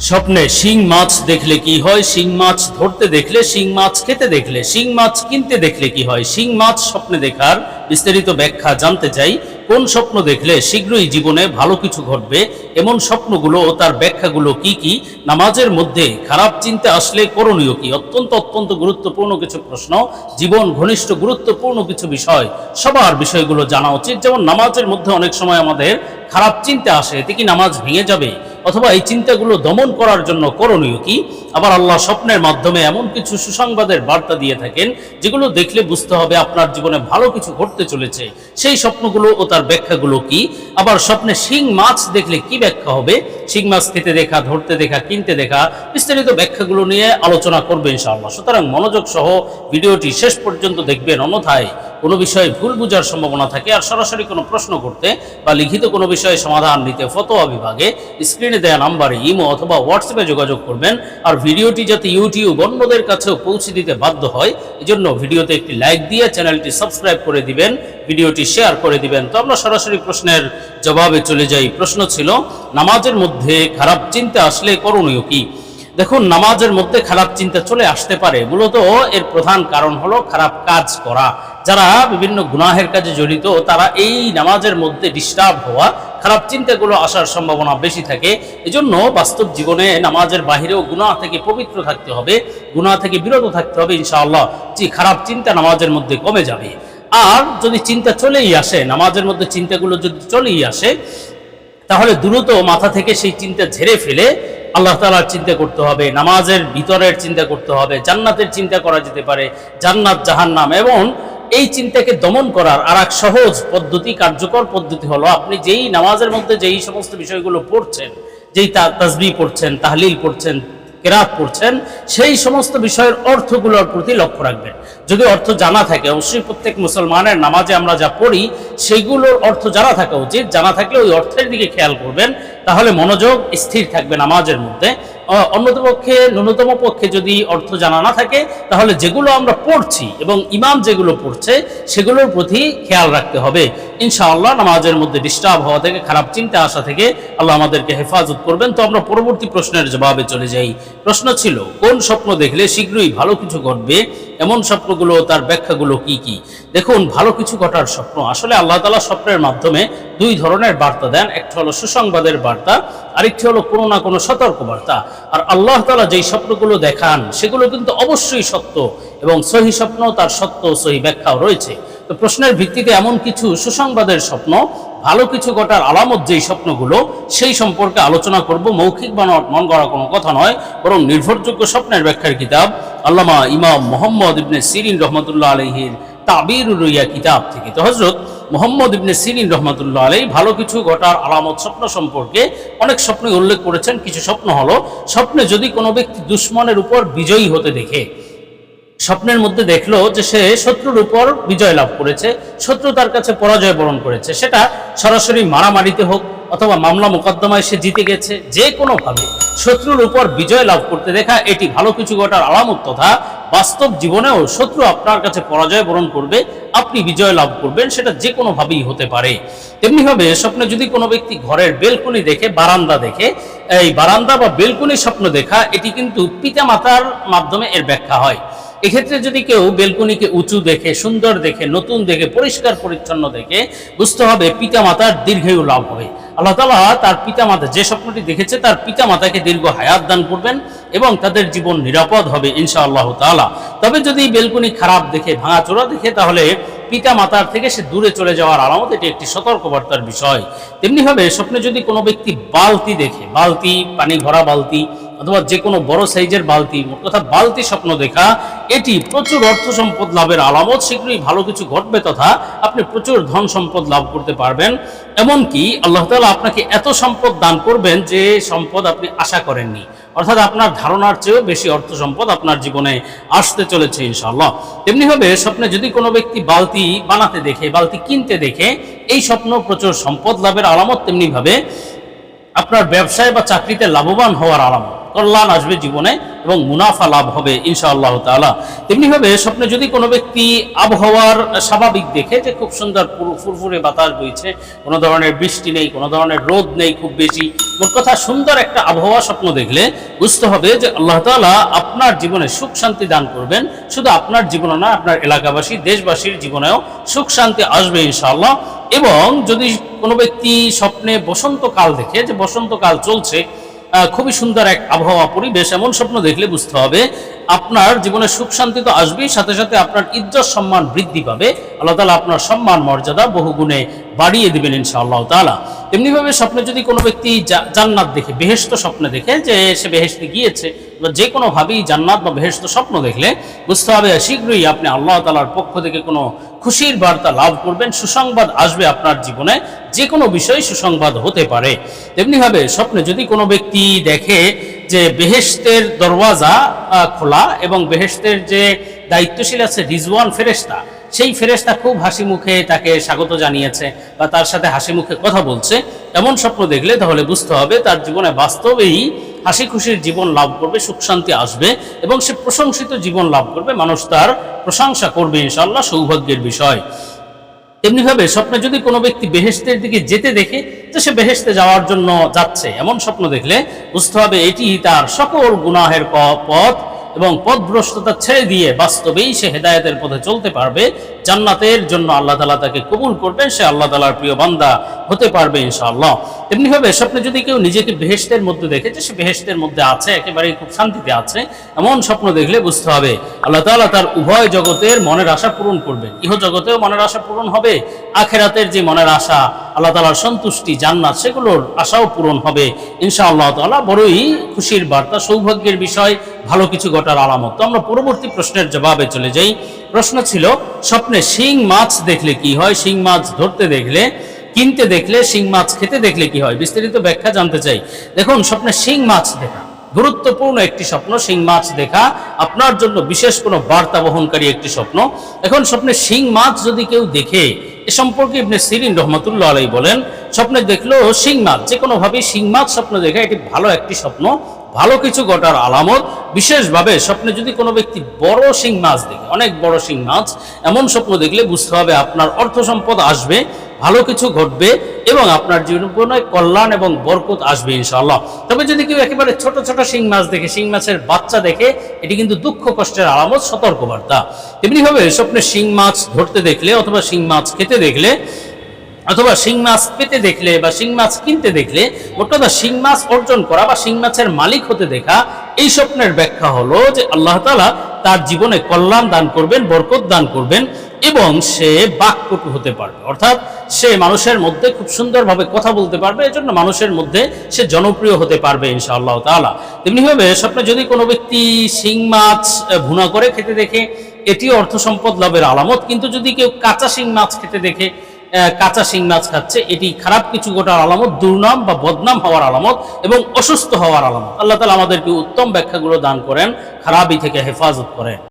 স্বপ্নে শিং মাছ দেখলে কি হয়? শিং মাছ ধরতে দেখলে, শিং মাছ খেতে দেখলে, শিং মাছ কিনতে দেখলে কি হয়? শিং মাছ স্বপ্নে দেখার বিস্তারিত ব্যাখ্যা জানতে চাই। কোন স্বপ্ন দেখলে শীঘ্রই জীবনে ভালো কিছু ঘটবে? এমন স্বপ্নগুলো ও তার ব্যাখ্যাগুলো কি কি? নামাজের মধ্যে খারাপ চিন্তা আসলে করণীয় কি? অত্যন্ত অত্যন্ত গুরুত্বপূর্ণ কিছু প্রশ্ন, জীবন ঘনিষ্ঠ গুরুত্বপূর্ণ কিছু বিষয়, সবার বিষয়গুলো জানা উচিত। যেমন নামাজের মধ্যে অনেক সময় আমাদের খারাপ চিন্তা আসে, এতে কি নামাজ ভেঙে যাবে? অথবা এই চিন্তাগুলো দমন করার জন্য করণীয় কি? আবার আল্লাহ স্বপ্নের মাধ্যমে এমন কিছু সুসংবাদের বার্তা দিয়ে থাকেন, যেগুলো দেখলে বুঝতে হবে আপনার জীবনে ভালো কিছু ঘটতে চলেছে। সেই স্বপ্নগুলো ও তার ব্যাখ্যাগুলো কি? আবার স্বপ্নে শিং মাছ দেখলে কি ব্যাখ্যা হবে? মাছ খেতে দেখা, ধরতে দেখা, কিনতে দেখা, বিস্তারিত ব্যাখ্যাগুলো নিয়ে আলোচনা করবে ইনশাআল্লাহ। সুতরাং মনোযোগ সহ ভিডিওটি শেষ পর্যন্ত দেখবেন। অন্যথায় কোনো বিষয়ে ভুল বোঝার সম্ভাবনা থাকে আর সরাসরি কোনো প্রশ্ন করতে বা লিখিত কোনো বিষয়ে সমাধান নিতে ফতোয়া বিভাগে স্ক্রিনে দেওয়া নাম্বারে ইমো অথবা হোয়াটসঅ্যাপে যোগাযোগ করবেন আর ভিডিওটি যাতে ইউটিউব অন্যদের কাছেও পৌঁছে দিতে বাধ্য হয়, এজন্য ভিডিওতে একটি লাইক দিয়ে চ্যানেলটি সাবস্ক্রাইব করে দিবেন। ভিডিওটি শেয়ার করে দিবেন। তো আমরা সরাসরি প্রশ্নের জবাবে চলে যাই। প্রশ্ন ছিল, নামাজের মধ্যে খারাপ চিন্তা আসলে করণীয় কি? দেখুন, নামাজের মধ্যে খারাপ চিন্তা চলে আসতে পারে। মূলত এর প্রধান কারণ হলো খারাপ কাজ করা। যারা বিভিন্ন গুনাহের কাজে জড়িত, তারা এই নামাজের মধ্যে ডিস্টার্ব হওয়া, খারাপ চিন্তাগুলো আসার সম্ভাবনা বেশি থাকে। এজন্য বাস্তব জীবনে নামাজের বাহিরেও গুনাহ থেকে পবিত্র থাকতে হবে, গুনাহ থেকে বিরত থাকতে হবে ইনশাআল্লাহ। যে খারাপ চিন্তা নামাজের মধ্যে কমে যাবে। আর যদি চিন্তা চলেই আসে, নামাজের মধ্যে চিন্তাগুলো যদি চলেই আসে, তাহলে দ্রুত মাথা থেকে সেই চিন্তা ঝেড়ে ফেলে আল্লাহ তালার চিন্তা করতে হবে, নামাজের ভিতরের চিন্তা করতে হবে, জান্নাতের চিন্তা করা যেতে পারে, জান্নাত, জাহান্নাম এবং এই চিন্তাকে দমন করার আর এক সহজ পদ্ধতি, কার্যকর পদ্ধতি হলো আপনি যেই নামাজের মধ্যে যেই সমস্ত বিষয়গুলো পড়ছেন, যেই তাজবি পড়ছেন, তাহলিল পড়ছেন কেরাত পড়ছেন, সেই সমস্ত বিষয়ের অর্থগুলোর প্রতি লক্ষ্য রাখবেন। যদি অর্থ জানা থাকে, অবশ্যই প্রত্যেক মুসলমানের নামাজে আমরা যা পড়ি, সেইগুলোর অর্থ জানা থাকা উচিত। জানা থাকলে ওই অর্থের দিকে খেয়াল করবেন, তাহলে মনোযোগ স্থির থাকবে নামাজের মধ্যে। অ- অন্যত পক্ষে, ন্যূনতম পক্ষে যদি অর্থ জানা না থাকে, তাহলে যেগুলো আমরা পড়ছি এবং ইমাম যেগুলো পড়ছে, সেগুলোর প্রতি খেয়াল রাখতে হবে। ইনশাআল্লাহ নামাজের মধ্যে ডিস্টার্ব হওয়া থেকে, খারাপ চিন্তা আসা থেকে আল্লাহ আমাদেরকে হেফাজত করবেন। তো আমরা পরবর্তী প্রশ্নের জবাবে চলে যাই। প্রশ্ন ছিল, কোন স্বপ্ন দেখলে শীঘ্রই ভালো কিছু ঘটবে? এমন স্বপ্নগুলো, তার ব্যাখ্যাগুলো কি কি? দেখুন, ভালো কিছু ঘটার স্বপ্ন। আসলে আল্লাহ তালা স্বপ্নের মাধ্যমে দুই ধরনের বার্তা দেন। একটা হলো সুসংবাদের বার্তা, আরেকটি হলো কোনো না কোনো সতর্ক বার্তা আর আল্লাহ তালা যেই স্বপ্নগুলো দেখান, সেগুলো কিন্তু অবশ্যই সত্য এবং সহি স্বপ্ন, তার সত্য সহি ব্যাখ্যাও রয়েছে। তো প্রশ্নের ভিত্তিতে এমন কিছু সুসংবাদের স্বপ্ন, ভালো কিছু ঘটার আলামত যেই স্বপ্নগুলো, সেই সম্পর্কে আলোচনা করব। মৌখিক বা মন গড়া কোনো কথা নয়, বরং নির্ভরযোগ্য স্বপ্নের ব্যাখ্যার কিতাব, আল্লামা ইমাম মোহাম্মদ ইবনে সিরিন রহমতুল্লাহ আলহির তাবির রইয়া কিতাব থেকে। তো হজরত মোহাম্মদ ইবনে সিরিন রহমতুল্লাহ আলাই ভালো কিছু ঘটার আলামত স্বপ্ন সম্পর্কে অনেক স্বপ্নই উল্লেখ করেছেন। কিছু স্বপ্ন হলো, স্বপ্নে যদি কোনো ব্যক্তি দুশ্মনের উপর বিজয়ী হতে দেখে স্বপ্নের মধ্যে দেখল যে সে শত্রুর উপর বিজয় লাভ করেছে, শত্রু তার কাছে পরাজয় বরণ করেছে। সেটা সরাসরি মারামারিতে হোক অথবা মামলা মোকদ্দমায় সে জিতে গেছে, যে কোনোভাবে। শত্রুর উপর বিজয় লাভ করতে দেখা এটি ভালো কিছু ঘটার আলামত তথা বাস্তব জীবনেও শত্রু আপনার কাছে পরাজয় বরণ করবে, আপনি বিজয় লাভ করবেন, সেটা যে কোনোভাবেই হতে পারে। তেমনিভাবে স্বপ্নে যদি কোনো ব্যক্তি ঘরের বেলকুনি দেখে, বারান্দা দেখে, এই বারান্দা বা বেলকুনি স্বপ্ন দেখা, এটি কিন্তু পিতামাতার মাধ্যমে এর ব্যাখ্যা হয়। এক্ষেত্রে যদি কেউ বেলকনিকে উঁচু দেখে, সুন্দর দেখে, নতুন দেখে, পরিষ্কার পরিচ্ছন্ন দেখে, বুঝতে হবে পিতামাতার দীর্ঘায়ু লাভ হবে। আল্লাহ তালা তার পিতামাতা যে স্বপ্নটি দেখেছে, তার পিতামাতাকে দীর্ঘ হায়াত দান করবেন এবং তাদের জীবন নিরাপদ হবে ইনশা আল্লাহ তালা তবে যদি বেলকুনি খারাপ দেখে, ভাঙাচোরা দেখে, তাহলে পিতা মাতার থেকে সে দূরে চলে যাওয়ার আলামত, এটি একটি সতর্কবার্তার বিষয়। তেমনিভাবে স্বপ্নে যদি কোনো ব্যক্তি বালতি দেখে, বালতি, পানি ভরা বালতি অথবা যে কোনো বড় সাইজের বালতি কথা বালতি স্বপ্ন দেখা, এটি প্রচুর অর্থ সম্পদ লাভের আলামত, শীঘ্রই ভালো কিছু ঘটবে তথা আপনি প্রচুর ধন সম্পদ লাভ করতে পারবেন। এমনকি আল্লাহ তাআলা আপনাকে এত সম্পদ দান করবেন যে সম্পদ আপনি আশা করেননি। অর্থাৎ আপনার ধারণার চেয়েও বেশি অর্থ সম্পদ আপনার জীবনে আসতে চলেছে ইনশাআল্লাহ। তেমনিভাবে স্বপ্নে যদি কোনো ব্যক্তি বালতি বানাতে দেখে, বালতি কিনতে দেখে, এই স্বপ্ন প্রচুর সম্পদ লাভের আলামত, তেমনিভাবে আপনার ব্যবসায় বা চাকরিতে লাভবান হওয়ার আলামত। কল্যাণ আসবে জীবনে এবং মুনাফা লাভ হবে, ইনশাআল্লাহ তাআলা। তেমনিভাবে স্বপ্নে যদি কোনো ব্যক্তি আবহাওয়ার স্বাভাবিক দেখে যে খুব সুন্দর ফুরফুরে বাতাস বইছে, কোনো ধরনের বৃষ্টি নেই, কোনো ধরনের রোদ নেই খুব বেশি, মোট কথা সুন্দর একটা আবহাওয়া স্বপ্ন দেখলে বুঝতে হবে যে আল্লাহ তাআলা আপনার জীবনে সুখ শান্তি দান করবেন। শুধু আপনার জীবনে না আপনার এলাকাবাসী, দেশবাসীর জীবনেও সুখ শান্তি আসবে, ইনশাআল্লাহ। এবং যদি কোনো ব্যক্তি স্বপ্নে বসন্তকাল দেখে যে বসন্তকাল চলছে খুবই সুন্দর এক আবহাওয়া পরিবেশ, এমন স্বপ্ন দেখলে বুঝতে হবে, আপনার জীবনে সুখ শান্তি তো আসবেই, সাথে সাথে আপনার ইজ্জত সম্মান বৃদ্ধি পাবে। আল্লাহ তালা আপনার সম্মান, মর্যাদা বহুগুণে বাড়িয়ে দিবেন ইনশাআল্লাহ তালা তেমনিভাবে স্বপ্নে যদি কোনো ব্যক্তি জান্নাত দেখে বেহেস্ত স্বপ্নে দেখে যে সে বেহেস্তে গিয়েছে, বা যে কোনোভাবেই জান্নাত বা বেহেস্ত স্বপ্ন দেখলে, বুঝতে হবে শীঘ্রই আপনি আল্লাহ তালার পক্ষ থেকে কোনো খুশির বার্তা লাভ করবেন, সুসংবাদ আসবে আপনার জীবনে, যে কোনো বিষয় সুসংবাদ হতে পারে। তেমনিভাবে স্বপ্নে যদি কোনো ব্যক্তি দেখে যে বেহেস্তের দরওয়াজা খোলা এবং বেহেস্তের যে দায়িত্বশীল আছে রিজওয়ান ফেরেশতা, সেই ফেরেশতা খুব হাসি মুখে তাকে স্বাগত জানিয়েছে বা তার সাথে হাসি মুখে কথা বলছে। এমন স্বপ্ন দেখলে তাহলে বুঝতে হবে তার জীবনে বাস্তবেই হাসি খুশির জীবন লাভ করবে, সুখ শান্তি আসবে এবং সে প্রশংসিত জীবন লাভ করবে, মানুষ তার প্রশংসা করবে ইনশাল্লাহ সৌভাগ্যের বিষয়। তেমনিভাবে স্বপ্নে যদি কোনো ব্যক্তি বেহেস্তের দিকে যেতে দেখে যে সে বেহেস্তে যাওয়ার জন্য যাচ্ছে। এমন স্বপ্ন দেখলে বুঝতে হবে এটি তার সকল গুনাহের পথ এবং পথভ্রষ্টতা ছেড়ে দিয়ে বাস্তবেই সে হেদায়েতের পথে চলতে পারবে। জান্নাতের জন্য আল্লাহ তালা তাকে কবুল করবেন, সে আল্লাহ তালার প্রিয় বান্দা হতে পারবে ইনশাআল্লাহ। তেমনিভাবে স্বপ্নে যদি কেউ নিজেকে বেহেস্তের মধ্যে দেখে, যে সে বেহেস্তের মধ্যে আছে, একেবারেই খুব শান্তিতে আছে, এমন স্বপ্ন দেখলে বুঝতে হবে, আল্লাহ তাআলা তার উভয় জগতের মনের আশা পূরণ করবেন। ইহ জগতেও মনের আশা পূরণ হবে, আখেরাতের যে মনের আশা, আল্লাহ তালার সন্তুষ্টি, জান্নাত, সেগুলোর আশাও পূরণ হবে, ইনশাআল্লাহ তাআলা। বড়ই খুশির বার্তা, সৌভাগ্যের বিষয়, ভালো কিছু ঘটার আলামত। তো আমরা পরবর্তী প্রশ্নের জবাবে চলে যাই। প্রশ্ন ছিল, স্বপ্নে শিং মাছ দেখলে কি হয়? শিং মাছ ধরতে দেখলে, কিনতে দেখলে, শিং মাছ খেতে দেখলে কি হয়? বিস্তারিত ব্যাখ্যা জানতে চাই। দেখুন, স্বপ্নে শিং মাছ দেখা। গুরুত্বপূর্ণ একটি স্বপ্ন, শিং মাছ দেখা আপনার জন্য বিশেষ কোনো বার্তা বহনকারী একটি স্বপ্ন। এখন স্বপ্নে শিং মাছ যদি কেউ দেখে, এ সম্পর্কে ইবনে সিরিন রহমতুল্লাহ আলাই বলেন, স্বপ্নে দেখল শিং মাছ যে কোনোভাবেই শিং মাছ স্বপ্ন দেখে, এটি ভালো একটি স্বপ্ন। ভালো কিছু ঘটার আলামত, বিশেষভাবে স্বপ্নে যদি কোনো ব্যক্তি বড় শিং মাছ দেখে, অনেক বড় শিং মাছ, এমন স্বপ্ন দেখলে বুঝতে হবে আপনার অর্থ সম্পদ আসবে, ভালো কিছু ঘটবে এবং আপনার জীবনে কল্যাণ এবং বরকত আসবে ইনশাআল্লাহ। তবে যদি কেউ একেবারে ছোট ছোট শিং মাছ দেখে, শিং মাছের বাচ্চা দেখে, এটি কিন্তু দুঃখ কষ্টের আলামত, সতর্কবার্তা। তেমনিভাবে স্বপ্নে শিং মাছ ধরতে দেখলে অথবা শিং মাছ খেতে দেখলে অথবা শিং মাছ পেতে দেখলে বা শিং মাছ কিনতে দেখলে মোট শিং মাছ অর্জন করা বা শিং মাছের মালিক হতে দেখা, এই স্বপ্নের ব্যাখ্যা হলো যে আল্লাহ তাআলা তার জীবনে কল্যাণ দান করবেন, বরকত দান করবেন এবং সে বাকপটু হতে পারবে। অর্থাৎ সে মানুষের মধ্যে খুব সুন্দরভাবে কথা বলতে পারবে, এজন্য মানুষের মধ্যে সে জনপ্রিয় হতে পারবে ইনশাআল্লাহ তাআলা। তেমনিভাবে স্বপ্নে যদি কোনো ব্যক্তি শিং মাছ ভুনা করে খেতে দেখে এটি অর্থ সম্পদ লাভের আলামত, কিন্তু যদি কেউ কাঁচা শিং মাছ খেতে দেখে কাঁচা শিং মাছ খাচ্ছে, এটি খারাপ কিছু গোটার আলামত, দুর্নাম বা বদনাম হওয়ার আলামত এবং অসুস্থ হওয়ার আলামত। আল্লাহ তালা আমাদেরকে উত্তম ব্যাখ্যাগুলো দান করেন, খারাপই থেকে হেফাজত করেন।